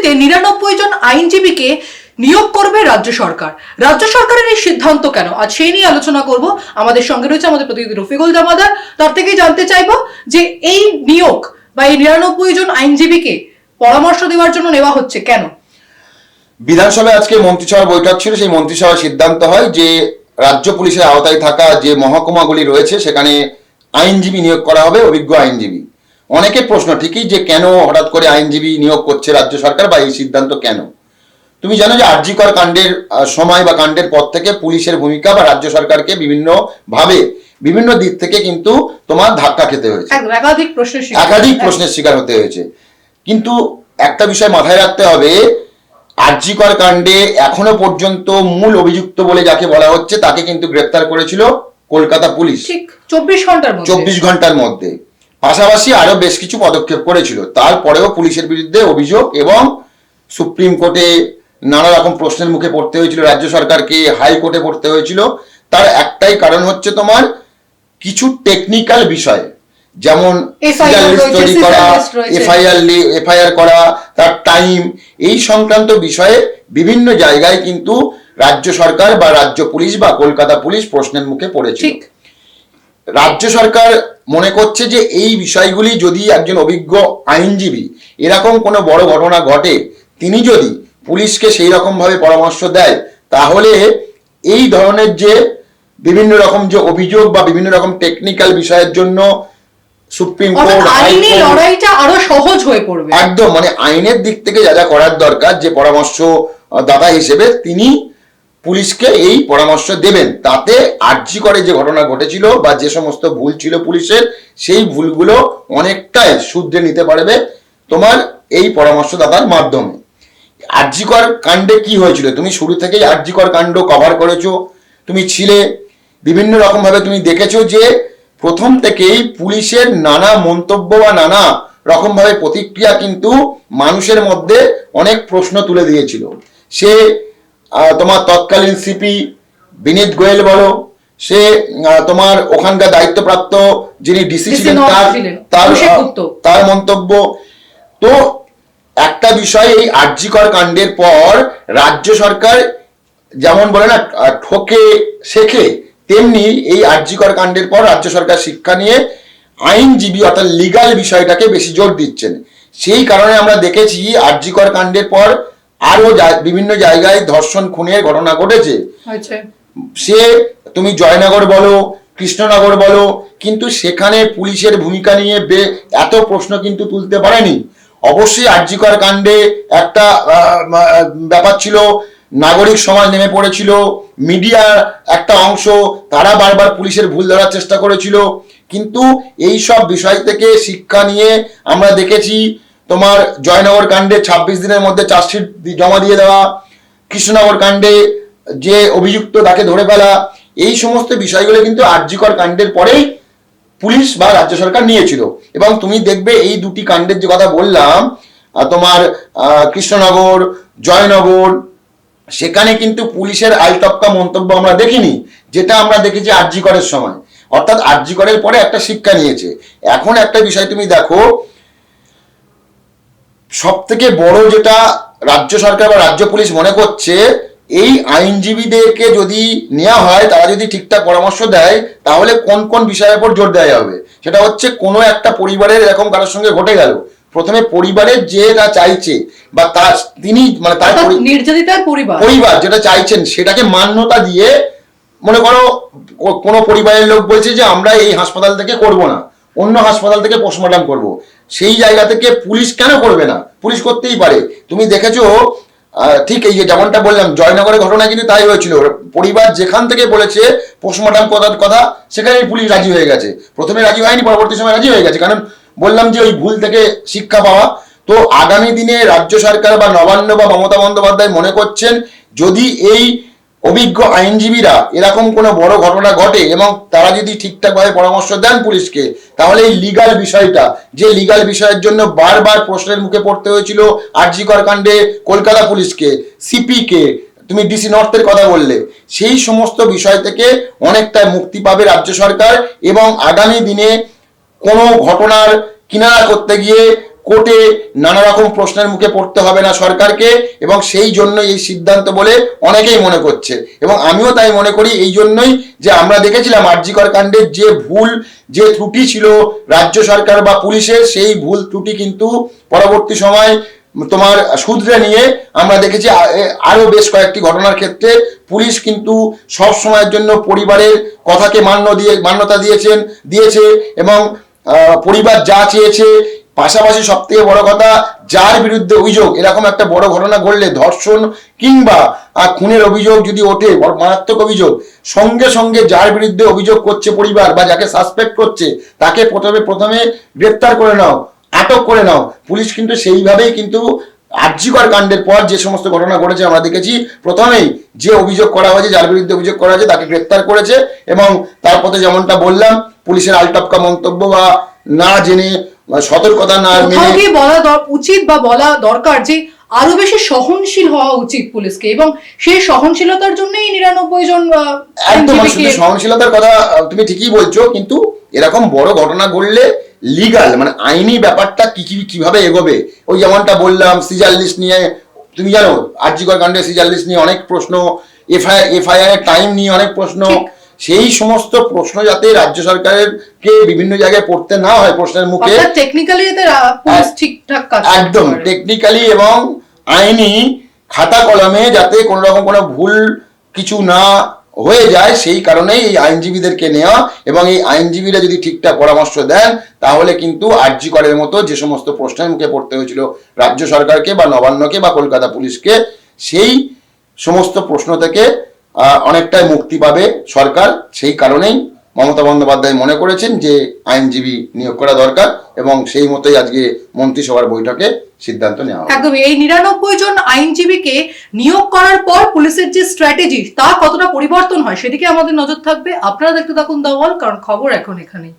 পরিস্থিতিতে নিরানব্বই জন আইনজীবীকে নিয়োগ করবে রাজ্য সরকার। রাজ্য সরকারের এই সিদ্ধান্ত কেন? আজ সেই নিয়ে আলোচনা করব। আমাদের সঙ্গে রয়েছে আমাদের প্রতিনিধি রফিকুল জামাদার তার থেকেই জানতে চাইব যে এই নিয়োগ বা এই নিরানব্বই জন আইনজীবীকে পরামর্শ দেওয়ার জন্য নেওয়া হচ্ছে কেন? বিধানসভায় আজকে মন্ত্রিসভার বৈঠক ছিল। সেই মন্ত্রিসভার সিদ্ধান্ত হয় যে রাজ্য পুলিশের আওতায় থাকা যে মহকুমাগুলি রয়েছে, সেখানে আইনজীবী নিয়োগ করা হবে, অভিজ্ঞ আইনজীবী। অনেকের প্রশ্ন ঠিকই যে কেন হঠাৎ করে আইনজীবী নিয়োগ করছে রাজ্য সরকার বা এই সিদ্ধান্ত কেন? তুমি জানো যে আরজিকর কাণ্ডের সময় বা কাণ্ডের পর থেকে পুলিশের ভূমিকা বা রাজ্য সরকারকে বিভিন্ন ভাবে বিভিন্ন দিক থেকে কিন্তু তোমার ধাক্কা খেতে হয়েছে। একাধিক প্রশ্নের শিকার। একাধিক প্রশ্নের শিকার হতে হয়েছে। কিন্তু একটা বিষয় মাথায় রাখতে হবে আরজিকর কাণ্ডে এখনও পর্যন্ত মূল অভিযুক্ত বলে যাকে বলা হচ্ছে তাকে কিন্তু গ্রেপ্তার করেছিল কলকাতা পুলিশ। চব্বিশ ঘণ্টার চব্বিশ ঘণ্টার মধ্যে। পাশাপাশি আরও বেশ কিছু পদক্ষেপ করেছিল। তারপরেও পুলিশের বিরুদ্ধে অভিযোগ এবং সুপ্রিম কোর্টে নানা রকম প্রশ্নের মুখে পড়তে হয়েছিল রাজ্য সরকারকে হাইকোর্টে পড়তে হয়েছিল। তার একটাই কারণ হচ্ছে তোমার কিছু টেকনিক্যাল বিষয় যেমন তৈরি করা। এফআইআর এফআইআর করা তার টাইম এই সংক্রান্ত বিষয়ে বিভিন্ন জায়গায় কিন্তু রাজ্য সরকার বা রাজ্য পুলিশ বা কলকাতা পুলিশ প্রশ্নের মুখে পড়েছিল। ঠিক। রাজ্য সরকার মনে করছে যে এই বিষয়গুলি যদি একজন অভিজ্ঞ আইনজীবী এরকম কোনো বড় ঘটনা ঘটে তিনি যদি পুলিশকে সেই রকম ভাবে পরামর্শ দেয় তাহলে এই ধরনের যে বিভিন্ন রকম যে অভিযোগ বা বিভিন্ন রকম টেকনিক্যাল বিষয়ের জন্য সুপ্রিম কোর্ট আইনি লড়াইটা আরও সহজ হয়ে পড়বে। একদম মানে আইনের দিক থেকে যা যা করার দরকার যে পরামর্শ দাতা হিসেবে তিনি পুলিশকে এই পরামর্শ দেবেন। তাতে আর্জি করে যে ঘটনা ঘটেছিল বা যে সমস্ত ভুল ছিল পুলিশের, সেই ভুলগুলো অনেকটাই শুধরে নিতে পারবে তোমার এই পরামর্শদাতার মাধ্যমে। আর্জিকর কাণ্ডে কি হয়েছিল? তুমি শুরু থেকেই আর্জিকর কাণ্ড কভার করেছ। তুমি ছিলে। বিভিন্ন রকম ভাবে তুমি দেখেছ যে প্রথম থেকেই পুলিশের নানা মন্তব্য বা নানা রকম ভাবে প্রতিক্রিয়া কিন্তু মানুষের মধ্যে অনেক প্রশ্ন তুলে দিয়েছিল। সে তোমার তৎকালীন সিপি বিনীত গোয়েল বলো। সে তোমার ওখানকার দায়িত্বপ্রাপ্ত যিনি ডিসি ছিলেন তার তার মন্তব্য। তো একটা বিষয় এই আর্যিকর কাণ্ডের পর রাজ্য সরকার যেমন বলে না ঠকে শেখে তেমনি এই আর্যিকর কাণ্ডের পর রাজ্য সরকার শিক্ষা নিয়ে আইনজীবী অর্থাৎ লিগাল বিষয়টাকে বেশি জোর দিচ্ছেন। সেই কারণে আমরা দেখেছি আর্যিকর কাণ্ডের পর আরও বিভিন্ন জায়গায় ধর্ষণ খুনের ঘটনা ঘটেছে। সে তুমি জয়নগর বলো কৃষ্ণনগর বলো কিন্তু সেখানে পুলিশের ভূমিকা নিয়ে বে- এত প্রশ্ন কিন্তু তুলতে পারেনি। অবশ্যই আর্যিকর কাণ্ডে একটা ব্যাপার ছিল নাগরিক সমাজ নেমে পড়েছিল মিডিয়ার একটা অংশ তারা বারবার পুলিশের ভুল ধরার চেষ্টা করেছিল কিন্তু এই সব বিষয় থেকে শিক্ষা নিয়ে আমরা দেখেছি তোমার জয়নগর কাণ্ডে ছাব্বিশ দিনের মধ্যে চার্জশিট জমা দিয়ে দেওয়া, কৃষ্ণনগর কাণ্ডে যে অভিযুক্ত তাকে ধরে ফেলা, এই সমস্ত বিষয়গুলো কিন্তু আর্যিকর কাণ্ডের পরেই পুলিশ বা রাজ্য সরকার নিয়েছিল। এবং তুমি দেখবে এই দুটি কাণ্ডের যে কথা বললাম তোমার কৃষ্ণনগর, জয়নগর, সেখানে কিন্তু পুলিশের আলটপকা মন্তব্য আমরা দেখিনি, যেটা আমরা দেখেছি আর্যিকরের সময়। অর্থাৎ আর্যিকরের পরে একটা শিক্ষা নিয়েছে। এখন একটা বিষয় তুমি দেখো সব থেকে বড় যেটা রাজ্য সরকার বা রাজ্য পুলিশ মনে করছে এই আইনজীবীদেরকে যদি নেওয়া হয় তারা যদি ঠিকঠাক পরামর্শ দেয় তাহলে কোন কোন বিষয়ের উপর জোর দেওয়া হবে সেটা হচ্ছে কোনো একটা পরিবারের এরকম কারোর সঙ্গে ঘটে গেল। প্রথমে পরিবারের যেটা চাইছে বা তার তিনি মানে তার নির্যাতিতার পরিবার। পরিবার যেটা চাইছেন সেটাকে মান্যতা দিয়ে মনে করো কোনো পরিবারের লোক বলছে যে আমরা এই হাসপাতাল থেকে করব না। অন্য হাসপাতাল থেকে পোস্টমর্টম করব। সেই জায়গা থেকে পুলিশ কেন করবে না? পুলিশ করতেই পারে। তুমি দেখেছ ঠিক এই যে যেমনটা বললাম, জয়নগরের ঘটনা কিন্তু তাই হয়েছিল। পরিবার যেখান থেকে বলেছে পোস্টমর্টম করার কথা, সেখানেই পুলিশ রাজি হয়ে গেছে। প্রথমে রাজি হয়নি, পরবর্তী সময় রাজি হয়ে গেছে। কারণ বললাম যে ওই ভুল থেকে শিক্ষা পাওয়া। তো আগামী দিনে রাজ্য সরকার বা নবান্ন বা মমতা বন্দ্যোপাধ্যায় মনে করছেন, যদি এই অভিজ্ঞ আইনজীবীরা এরকম কোনো বড় ঘটনা ঘটে এবং তারা যদি ঠিকঠাকভাবে পরামর্শ দেন পুলিশকে, তাহলে এই লিগাল বিষয়টা, যে লিগাল বিষয়ের জন্য বারবার প্রশ্নের মুখে পড়তে হয়েছিল আরজিকর কাণ্ডে কলকাতা পুলিশকে সিপিকে তুমি ডিসি নর্থের কথা বললে, সেই সমস্ত বিষয় থেকে অনেকটা মুক্তি পাবে রাজ্য সরকার এবং আগামী দিনে কোনো ঘটনার কিনারা করতে গিয়ে কোর্টে নানা রকম প্রশ্নের মুখে পড়তে হবে না সরকারকে, এবং সেই জন্য এই সিদ্ধান্ত বলে অনেকেই মনে করছে। এবং আমিও তাই মনে করি, এই জন্যই যে আমরা দেখেছিলাম আরজিকর কাণ্ডের যে ভুল, যে ত্রুটি ছিল রাজ্য সরকার বা পুলিশের, সেই ভুল ত্রুটি কিন্তু পরবর্তী সময় তোমার সূত্রে নিয়ে আমরা দেখেছি আরও বেশ কয়েকটি ঘটনার ক্ষেত্রে পুলিশ কিন্তু সব সময়ের জন্য পরিবারের কথাকে মান্য দিয়ে, মান্যতা দিয়েছেন, দিয়েছে এবং পরিবার যা চেয়েছে পাশাপাশি সব থেকে বড় কথা, যার বিরুদ্ধে অভিযোগ, এরকম একটা বড় ঘটনা ঘটলে ধর্ষণ কিংবা খুনের অভিযোগ যদি ওঠে মারাত্মক অভিযোগ, সঙ্গে সঙ্গে যার বিরুদ্ধে অভিযোগ করছে পরিবার বা যাকে সাসপেক্ট করছে, তাকে প্রথমে প্রথমে গ্রেপ্তার করে নাও, আটক করে নাও। পুলিশ কিন্তু সেইভাবেই কিন্তু আর্যিকর কাণ্ডের পর যে সমস্ত ঘটনা ঘটেছে আমরা দেখেছি, প্রথমেই যে অভিযোগ করা হয়েছে, যার বিরুদ্ধে অভিযোগ করা হয়েছে, তাকে গ্রেপ্তার করেছে এবং তারপরে যেমনটা বললাম, পুলিশের আলটপকা মন্তব্য বা না জেনে সতর্কতা না মেনে বলা উচিত বা বলা দরকার যে আরও বেশি সহনশীল হওয়া উচিত পুলিশকে এবং সেই সহনশীলতার জন্যই নিরানব্বই জন একদম সহনশীলতার কথা তুমি ঠিকই বলছো কিন্তু এরকম বড় ঘটনা ঘটলে লিগাল মানে আইনি ব্যাপারটা কি কি কীভাবে এগোবে ওই যেমনটা বললাম সিজার লিস্ট নিয়ে তুমি জানো আর্যিকর কাণ্ডে সিজার লিস্ট নিয়ে অনেক প্রশ্ন এফআইআর এফআইআর টাইম নিয়ে অনেক প্রশ্ন। সেই সমস্ত প্রশ্ন যাতে রাজ্য সরকারের কে বিভিন্ন জায়গায় পড়তে না হয় প্রশ্নের মুখে টেকনিক্যালি ঠিকঠাক একদম টেকনিক্যালি এবং আইনি খাতা কলমে যাতে কোনো রকম কোনো ভুল কিছু না হয়ে যায় সেই কারণেই এই আইনজীবীদেরকে নেওয়া এবং এই আইনজীবীরা যদি ঠিকঠাক পরামর্শ দেন তাহলে কিন্তু আরজি করের মতো যে সমস্ত প্রশ্নের মুখে পড়তে হয়েছিল রাজ্য সরকারকে বা নবান্নকে বা কলকাতা পুলিশকে সেই সমস্ত প্রশ্ন থেকে অনেকটাই মুক্তি পাবে সরকার। সেই কারণেই মমতা বন্দ্যোপাধ্যায় মনে করেছেন যে আইনজীবী নিয়োগ করা দরকার এবং সেই মতোই আজকে মন্ত্রিসভার বৈঠকে সিদ্ধান্ত নেওয়া একদমই। এই নিরানব্বই জন আইনজীবীকে নিয়োগ করার পর পুলিশের যে স্ট্র্যাটেজি তা কতটা পরিবর্তন হয়, সেদিকে আমাদের নজর থাকবে। আপনারা দেখতে থাকুন দাওয়াল কারণ খবর এখন এখানেই।